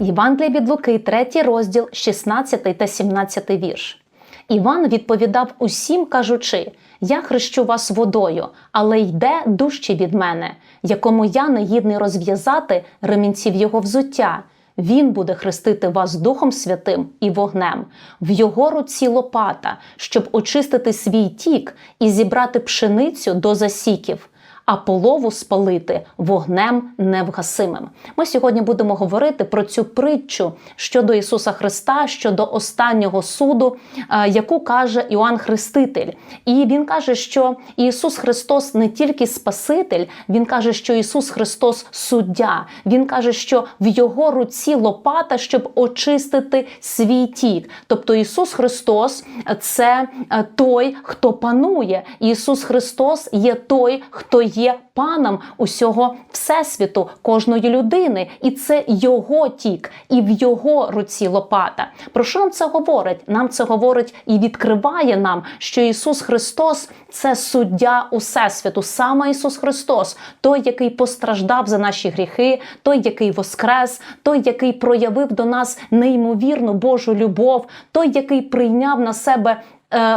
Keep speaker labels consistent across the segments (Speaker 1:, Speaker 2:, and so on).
Speaker 1: Євангелія від Луки, 3 розділ, 16 та 17 вірш. Іван відповідав усім, кажучи: Я хрещу вас водою, але йде дужче від мене, якому я не гідний розв'язати ремінців його взуття. Він буде хрестити вас Духом Святим і вогнем, в його руці лопата, щоб очистити свій тік і зібрати пшеницю до засіків а полову спалити вогнем невгасимим. Ми сьогодні будемо говорити про цю притчу щодо Ісуса Христа, щодо останнього суду, е, яку каже Іоанн Хреститель. І він каже, що Ісус Христос не тільки Спаситель, Він каже, що Ісус Христос суддя. Він каже, що в Його руці лопата, щоб очистити свій тік. Тобто Ісус Христос це е, той, хто панує. Ісус Христос є той, хто є є паном усього всесвіту, кожної людини, і це його тік, і в його руці лопата. Про що нам це говорить? Нам це говорить і відкриває нам, що Ісус Христос це суддя усесвіту, саме Ісус Христос, той, який постраждав за наші гріхи, той, який воскрес, той, який проявив до нас неймовірну Божу любов, той, який прийняв на себе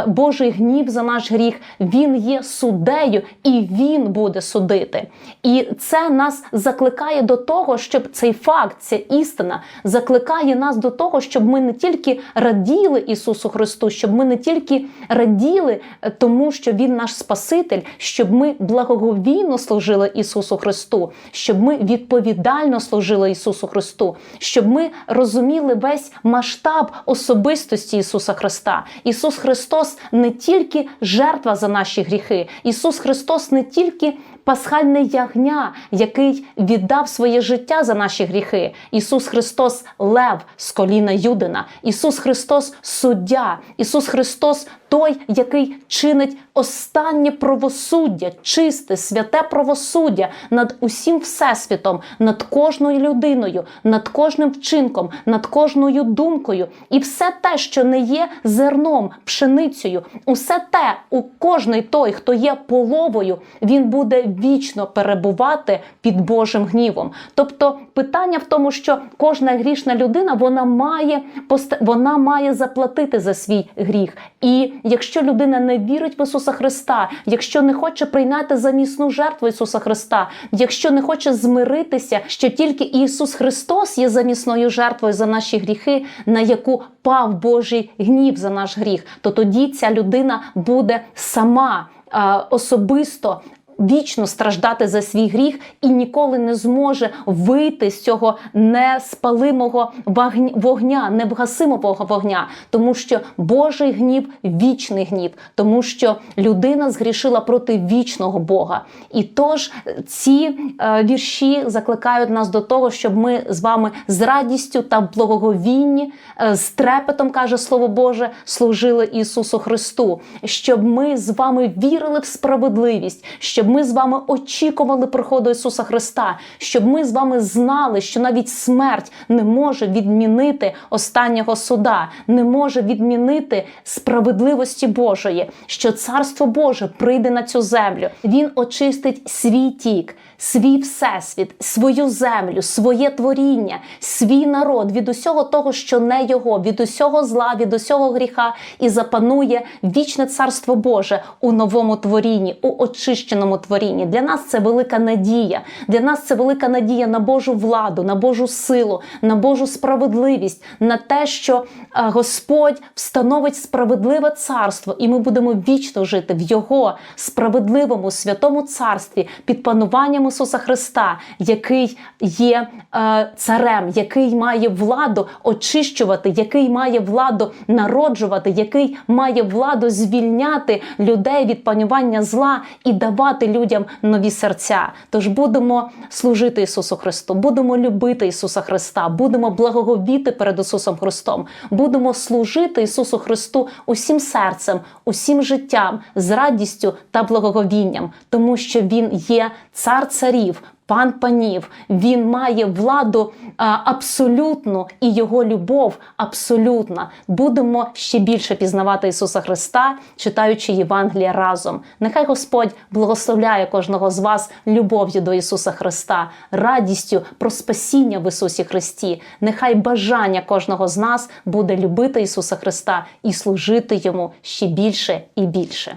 Speaker 1: Божий гнів за наш гріх, він є суддею і він буде судити. І це нас закликає до того, щоб цей факт, ця істина закликає нас до того, щоб ми не тільки раділи Ісусу Христу, щоб ми не тільки раділи е, тому, що Він наш Спаситель, щоб ми благоговійно служили Ісусу Христу, щоб ми відповідально служили Ісусу Христу, щоб ми розуміли весь масштаб особистості Ісуса Христа. Ісус Христос. Христос не тільки жертва за наші гріхи, Ісус Христос не тільки пасхальне ягня, який віддав своє життя за наші гріхи. Ісус Христос лев з коліна Юдина, Ісус Христос суддя, Ісус Христос той, який чинить останнє правосуддя, чисте, святе правосуддя над усім всесвітом, над кожною людиною, над кожним вчинком, над кожною думкою, і все те, що не є зерном, пшеницею, усе те, у кожний той, хто є половою, він буде вічно перебувати під Божим гнівом. Тобто питання в тому, що кожна грішна людина вона має вона має заплатити за свій гріх. І якщо людина не вірить в Ісуса Христа, якщо не хоче прийняти замісну жертву Ісуса Христа, якщо не хоче змиритися, що тільки Ісус Христос є замісною жертвою за наші гріхи, на яку пав Божий гнів за наш гріх, то тоді ця людина буде сама. Особисто вічно страждати за свій гріх і ніколи не зможе вийти з цього неспалимого вогня, невгасимого вогня, тому що Божий гнів вічний гнів, тому що людина згрішила проти вічного Бога. І тож ці е, вірші закликають нас до того, щоб ми з вами з радістю та благоговінні, е, з трепетом каже Слово Боже, служили Ісусу Христу, щоб ми з вами вірили в справедливість. щоб ми з вами очікували приходу Ісуса Христа, щоб ми з вами знали, що навіть смерть не може відмінити останнього суда, не може відмінити справедливості Божої, що Царство Боже прийде на цю землю. Він очистить свій тік, свій всесвіт, свою землю, своє творіння, свій народ від усього того, що не його, від усього зла, від усього гріха, і запанує вічне царство Боже у новому творінні, у очищеному творінні. Для нас це велика надія. Для нас це велика надія на Божу владу, на Божу силу, на Божу справедливість, на те, що е, Господь встановить справедливе царство, і ми будемо вічно жити в Його справедливому святому царстві під пануванням Ісуса Христа, який є е, царем, який має владу очищувати, який має владу народжувати, який має владу звільняти людей від панування зла і давати людям нові серця. Тож будемо служити Ісусу Христу, будемо любити Ісуса Христа, будемо благоговіти перед Ісусом Христом, будемо служити Ісусу Христу усім серцем, усім життям, з радістю та благоговінням, тому що Він є цар царів пан панів, він має владу абсолютну, і його любов абсолютна. Будемо ще більше пізнавати Ісуса Христа, читаючи Євангелія разом. Нехай Господь благословляє кожного з вас любов'ю до Ісуса Христа, радістю про спасіння в Ісусі Христі. Нехай бажання кожного з нас буде любити Ісуса Христа і служити Йому ще більше і більше.